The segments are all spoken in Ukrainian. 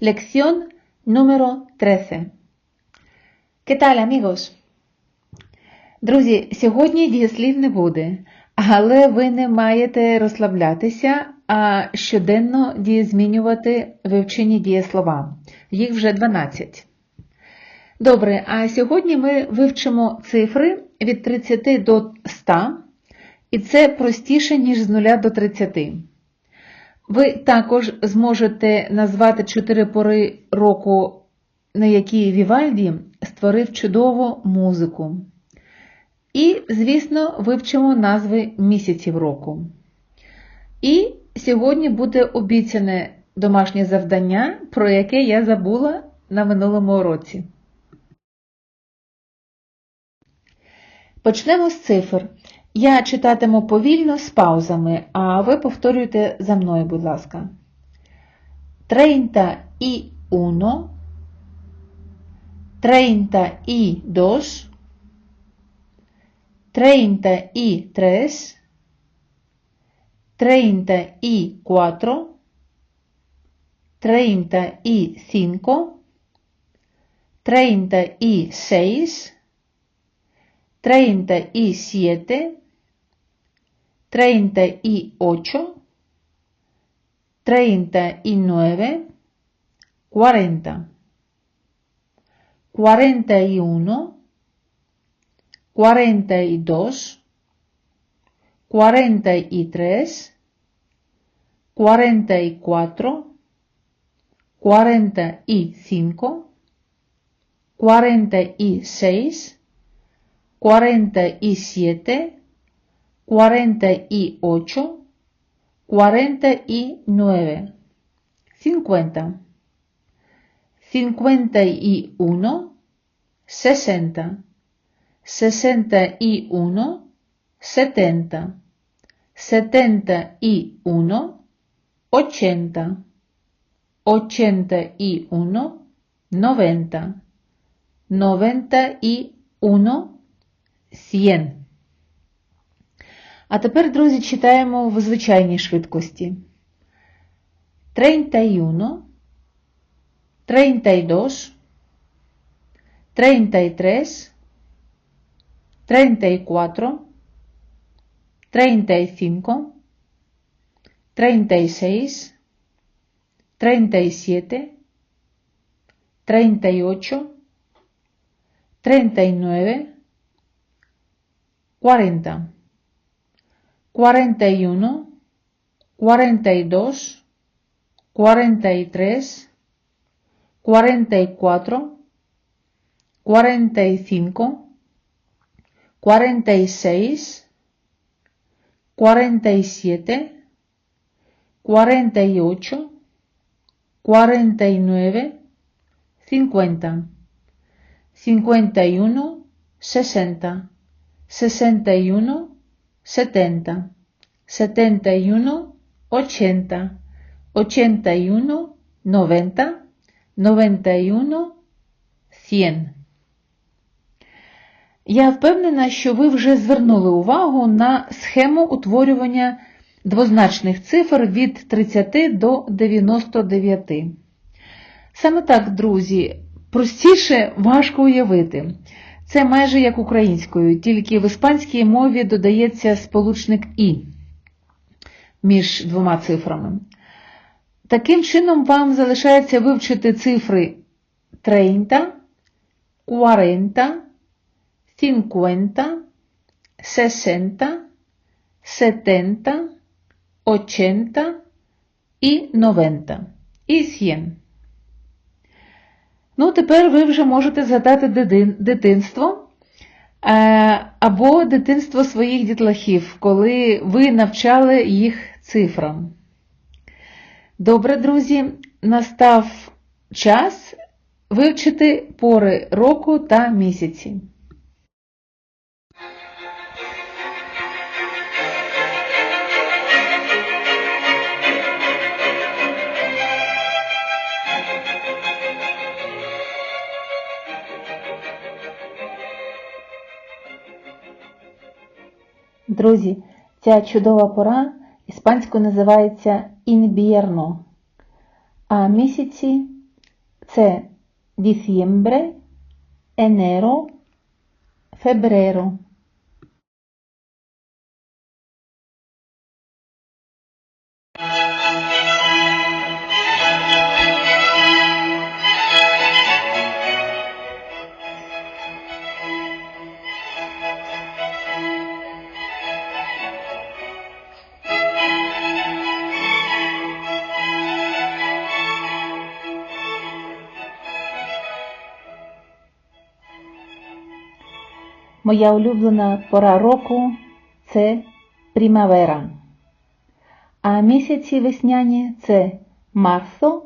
Lección número 13. ¿Qué tal, amigos? Друзі, сьогодні дієслів не буде, але ви не маєте розслаблятися, а щоденно дієзмінювати вивчені дієслова. Їх вже 12. Добре, а сьогодні ми вивчимо цифри від 30 до 100, і це простіше, ніж з 0 до 30. Ви також зможете назвати чотири пори року, на які Вівальді створив чудову музику. І, звісно, вивчимо назви місяців року. І сьогодні буде обіцяне домашнє завдання, про яке я забула на минулому уроці. Почнемо з цифр. Я читатиму повільно з паузами, а ви повторюйте за мною, будь ласка. Treinta y uno, treinta y dos, treinta y tres, treinta y cuatro, treinta y cinco, treinta y seis, treinta y siete, treinta y ocho, treinta y nueve, cuarenta, cuarenta y uno, cuarenta y dos, cuarenta y tres, cuarenta y cuatro, cuarenta y cinco, cuarenta y seis, cuarenta y siete, cuarenta y ocho, cuarenta y nueve, cincuenta, cincuenta y uno, sesenta, sesenta y uno, setenta, setenta y uno, ochenta, ochenta y uno, noventa, noventa y uno, cien. А тепер, друзі, читаємо в звичайній швидкості. 31, 32, 33, 34, 35, 36, 37, 38, 39, 40. 41, 42, 43, 44, 45, 46, 47, 48, 49, 50, 51, 60, 61, 70, 71, 80, 81, 90, 91, 100. Я впевнена, що ви вже звернули увагу на схему утворювання двозначних цифр від 30 до 99. Саме так, друзі, простіше важко уявити. Це майже як українською, тільки в іспанській мові додається сполучник І між двома цифрами. Таким чином, вам залишається вивчити цифри 30, 40, 50, 60, 70, 80 і 90 і 100. Ну, тепер ви вже можете згадати дитинство е, або дитинство своїх дітлахів, коли ви навчали їх цифрам. Добре, друзі, настав час вивчити пори року та місяці. Друзі, ця чудова пора іспанською називається інбірно, а місяці це diciembre, енеро, febrero. Моя улюблена пора року це примавера. А місяці весняні це марсо,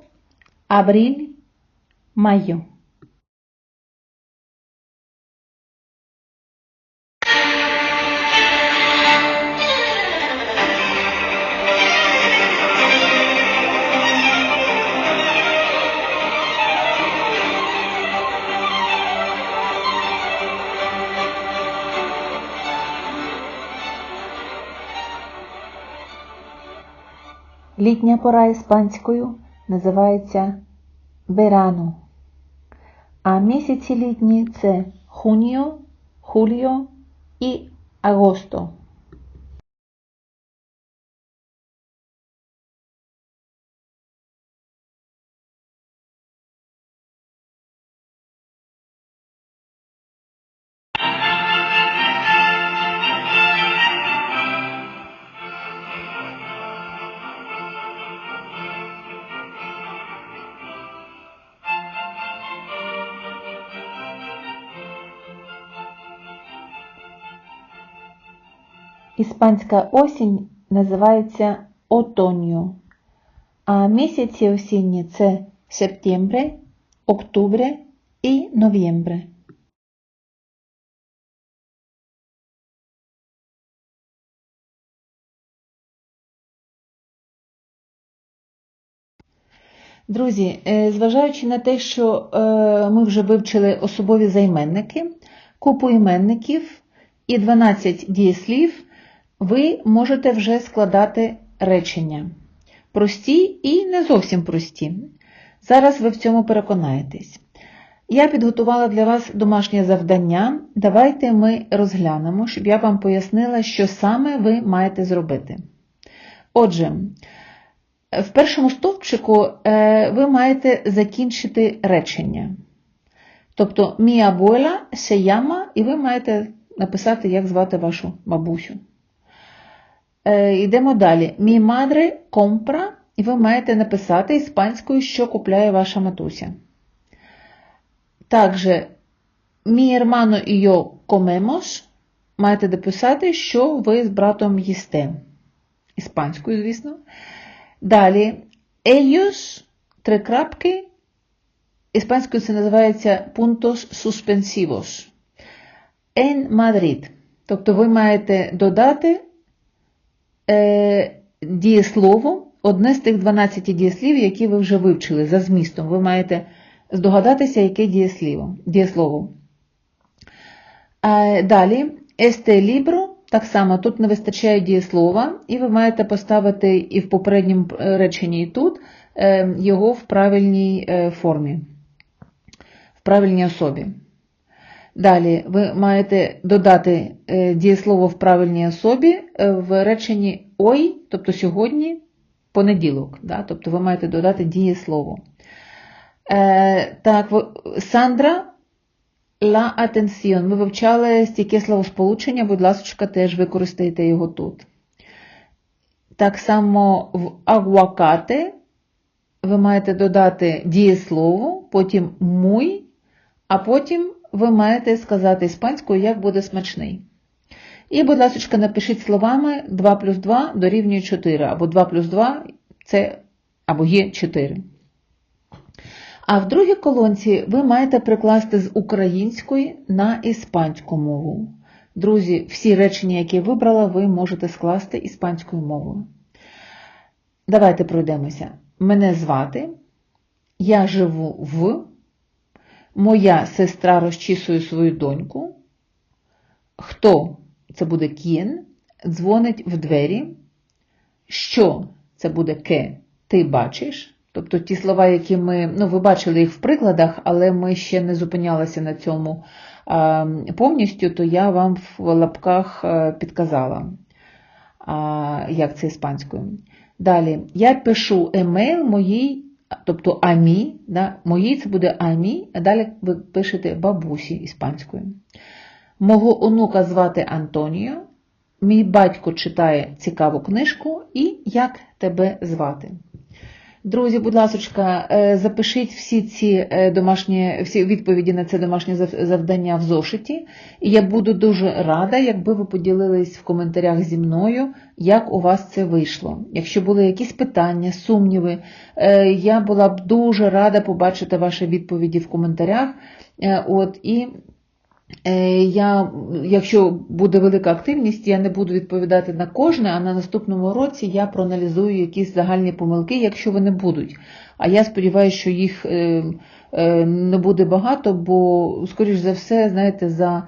абріль, майо. Літня пора іспанською називається верано. А місяці літні це хуніо, хуліо і агосто. Іспанська осінь називається отоньо, а місяці осінні це септембре, октябре і новембре. Друзі, е, зважаючи на те, що е, ми вже вивчили особові займенники, купу іменників і 12 дієслів, ви можете вже складати речення. Прості і не зовсім прості. Зараз ви в цьому переконаєтесь. Я підготувала для вас домашнє завдання. Давайте ми розглянемо, щоб я вам пояснила, що саме ви маєте зробити. Отже, в першому стовпчику е, ви маєте закінчити речення. Тобто, мій abuela se llama, і ви маєте написати, як звати вашу бабусю. Е, Йдемо далі. Мій madre compra, і ви маєте написати іспанською, що купляє ваша матуся. Також, мій hermano і yo comemos, маєте дописати, що ви з братом їсте. Іспанською, звісно. Далі, ellos, три крапки, іспанською це називається puntos suspensivos. En Madrid. Тобто ви маєте додати дієслово, одне з тих 12 дієслів, які ви вже вивчили за змістом. Ви маєте здогадатися, яке дієслово. дієслово. Е, далі, este libro, так само, тут не вистачає дієслова, і ви маєте поставити і в попередньому реченні, і тут е, його в правильній е, формі, в правильній особі. Далі ви маєте додати е, дієслово в правильній особі е, в реченні ой, тобто сьогодні понеділок. Да? Тобто ви маєте додати дієслово. Е, так, Сандра la atención. Ми вивчали стільки словосполучення, будь ласка, теж використайте його тут. Так само в агуакате ви маєте додати дієслово, потім муй, а потім ви маєте сказати іспанською, як буде смачний. І, будь ласка, напишіть словами 2 плюс 2 дорівнює 4, або 2 плюс 2 це або є 4. А в другій колонці ви маєте прикласти з української на іспанську мову. Друзі, всі речення, які я вибрала, ви можете скласти іспанською мовою. Давайте пройдемося. Мене звати. Я живу в. Моя сестра розчісує свою доньку. Хто це буде кін, дзвонить в двері. Що це буде ке, ти бачиш, Тобто ті слова, які ми, ну, ви бачили їх в прикладах, але ми ще не зупинялися на цьому а, повністю, то я вам в лапках е, підказала, а, як це іспанською. Далі, я пишу емейл моїй, тобто амі, да, моїй це буде амі, а далі ви пишете бабусі іспанською. Мого онука звати Антоніо, мій батько читає цікаву книжку і як тебе звати. Друзі, будь ласка, запишіть всі ці е, домашні всі відповіді на це домашнє завдання в зошиті. І я буду дуже рада, якби ви поділились в коментарях зі мною, як у вас це вийшло. Якщо були якісь питання, сумніви, е, я була б дуже рада побачити ваші відповіді в коментарях. Е, от, і Е, я, Якщо буде велика активність, я не буду відповідати на кожне, а на наступному році я проаналізую якісь загальні помилки, якщо вони будуть. А я сподіваюся, що їх е, е, не буде багато, бо, скоріш за все, знаєте, за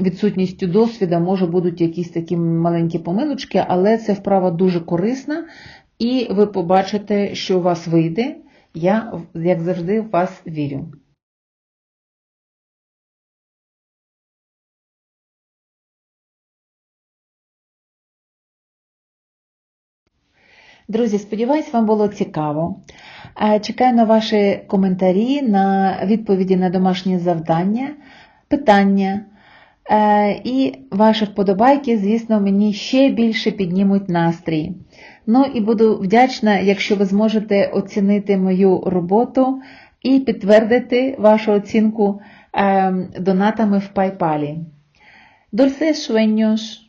відсутністю досвіду може будуть якісь такі маленькі помилочки, але це вправа дуже корисна, і ви побачите, що у вас вийде. Я, як завжди, в вас вірю. Друзі, сподіваюсь, вам було цікаво. Е, чекаю на ваші коментарі, на відповіді на домашні завдання, питання. Е, і ваші вподобайки, звісно, мені ще більше піднімуть настрій. Ну і буду вдячна, якщо ви зможете оцінити мою роботу і підтвердити вашу оцінку ем, донатами в PayPal. Dulces sueños.